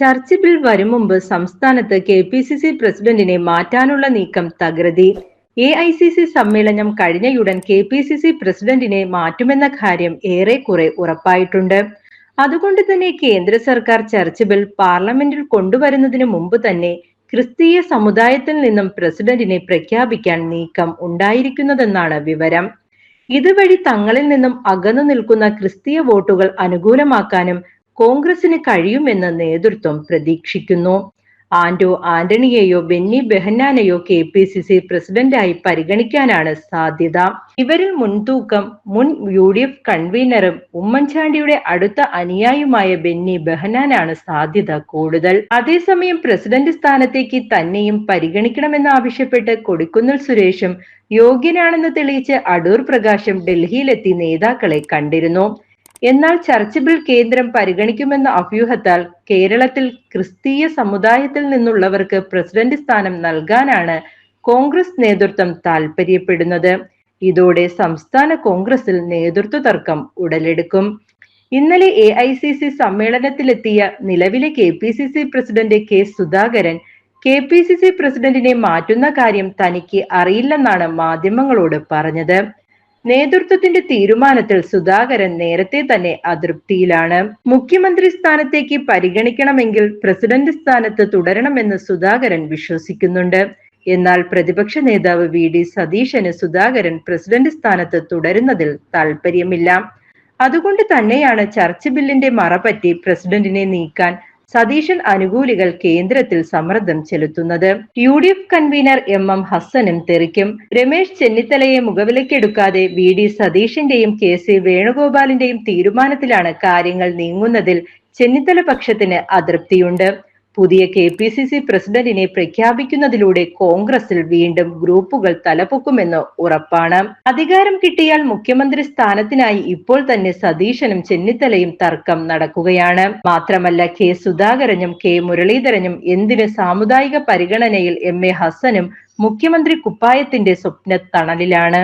Church bill വരും മുമ്പ് സംസ്ഥാനത്ത് കെ പി സി സി പ്രസിഡന്റിനെ മാറ്റാനുള്ള നീക്കം തകൃതി. എ ഐ സി സി സമ്മേളനം കഴിഞ്ഞയുടൻ K P C C president മാറ്റുമെന്ന കാര്യം ഏറെക്കുറെ ഉറപ്പായിട്ടുണ്ട്. അതുകൊണ്ട് തന്നെ കേന്ദ്ര സർക്കാർ ചർച്ച് ബിൽ പാർലമെന്റിൽ കൊണ്ടുവരുന്നതിന് മുമ്പ് തന്നെ ക്രിസ്തീയ സമുദായത്തിൽ നിന്നും പ്രസിഡന്റിനെ പ്രഖ്യാപിക്കാൻ നീക്കം ഉണ്ടായിരിക്കുന്നതെന്നാണ് വിവരം. ഇതുവഴി തങ്ങളിൽ നിന്നും അകന്നു നിൽക്കുന്ന ക്രിസ്തീയ വോട്ടുകൾ അനുകൂലമാക്കാനും കോൺഗ്രസിന് കഴിയുമെന്ന നേതൃത്വം പ്രതീക്ഷിക്കുന്നു. ആന്റോ ആന്റണിയെയോ ബെന്നി ബെഹന്നാനെയോ കെ പി സി സി പ്രസിഡന്റായി പരിഗണിക്കാനാണ് സാധ്യത. ഇവരിൽ മുൻതൂക്കം മുൻ യു ഡി എഫ് കൺവീനറും ഉമ്മൻചാണ്ടിയുടെ അടുത്ത അനുയായിയുമായ ബെന്നി ബെഹനാനാണ് സാധ്യത കൂടുതൽ. അതേസമയം പ്രസിഡന്റ് സ്ഥാനത്തേക്ക് തന്നെയും പരിഗണിക്കണമെന്ന് ആവശ്യപ്പെട്ട് കൊടിക്കുന്നിൽ സുരേഷും യോഗ്യനാണെന്ന് തെളിയിച്ച് അടൂർ പ്രകാശും ഡൽഹിയിലെത്തി നേതാക്കളെ കണ്ടിരുന്നു. എന്നാൽ ചർച്ച് ബിൽ കേന്ദ്രം പരിഗണിക്കുമെന്ന അഭ്യൂഹത്താൽ കേരളത്തിൽ ക്രിസ്തീയ സമുദായത്തിൽ നിന്നുള്ളവർക്ക് പ്രസിഡന്റ് സ്ഥാനം നൽകാനാണ് കോൺഗ്രസ് നേതൃത്വം താൽപര്യപ്പെടുന്നത്. ഇതോടെ സംസ്ഥാന കോൺഗ്രസിൽ നേതൃത്വ തർക്കം ഉടലെടുക്കും. ഇന്നലെ എ ഐ സി സി സമ്മേളനത്തിലെത്തിയ നിലവിലെ K P C C president K Sudhakaran K P C C പ്രസിഡന്റിനെ മാറ്റുന്ന കാര്യം തനിക്ക് അറിയില്ലെന്നാണ് മാധ്യമങ്ങളോട് പറഞ്ഞത്. നേതൃത്വത്തിന്റെ തീരുമാനത്തിൽ സുധാകരൻ നേരത്തെ തന്നെ അതൃപ്തിയിലാണ്. മുഖ്യമന്ത്രി സ്ഥാനത്തേക്ക് പരിഗണിക്കണമെങ്കിൽ പ്രസിഡന്റ് സ്ഥാനത്ത് തുടരണമെന്ന് സുധാകരൻ വിശ്വസിക്കുന്നുണ്ട്. എന്നാൽ പ്രതിപക്ഷ നേതാവ് വി. ഡി. സതീശന് സുധാകരൻ പ്രസിഡന്റ് സ്ഥാനത്ത് തുടരുന്നതിൽ താൽപര്യമില്ല അതുകൊണ്ട് തന്നെയാണ് ചർച്ച് ബില്ലിന്റെ മറപറ്റി പ്രസിഡന്റിനെ നീക്കാൻ സതീശൻ അനുകൂലികൾ കേന്ദ്രത്തിൽ സമ്മർദ്ദം ചെലുത്തുന്നത്. U D F convener M M ഹസനും തെറിക്കും. രമേശ് ചെന്നിത്തലയെ മുഖവിലക്കെടുക്കാതെ വി ഡി സതീഷിന്റെയും കെ സി വേണുഗോപാലിന്റെയും തീരുമാനത്തിലാണ് കാര്യങ്ങൾ നീങ്ങുന്നതിൽ ചെന്നിത്തല പക്ഷത്തിന് അതൃപ്തിയുണ്ട്. പുതിയ കെ പി സി സി പ്രസിഡന്റിനെ പ്രഖ്യാപിക്കുന്നതിലൂടെ കോൺഗ്രസിൽ വീണ്ടും ഗ്രൂപ്പുകൾ തലപൊക്കുമെന്ന് ഉറപ്പാണ്. അധികാരം കിട്ടിയാൽ മുഖ്യമന്ത്രി സ്ഥാനത്തിനായി ഇപ്പോൾ തന്നെ സതീശനും ചെന്നിത്തലയും തർക്കം നടക്കുകയാണ്. മാത്രമല്ല കെ സുധാകരനും കെ മുരളീധരനും എന്തിന് സാമുദായിക പരിഗണനയിൽ എം എ ഹസനും മുഖ്യമന്ത്രി കുപ്പായത്തിന്റെ സ്വപ്ന തണലിലാണ്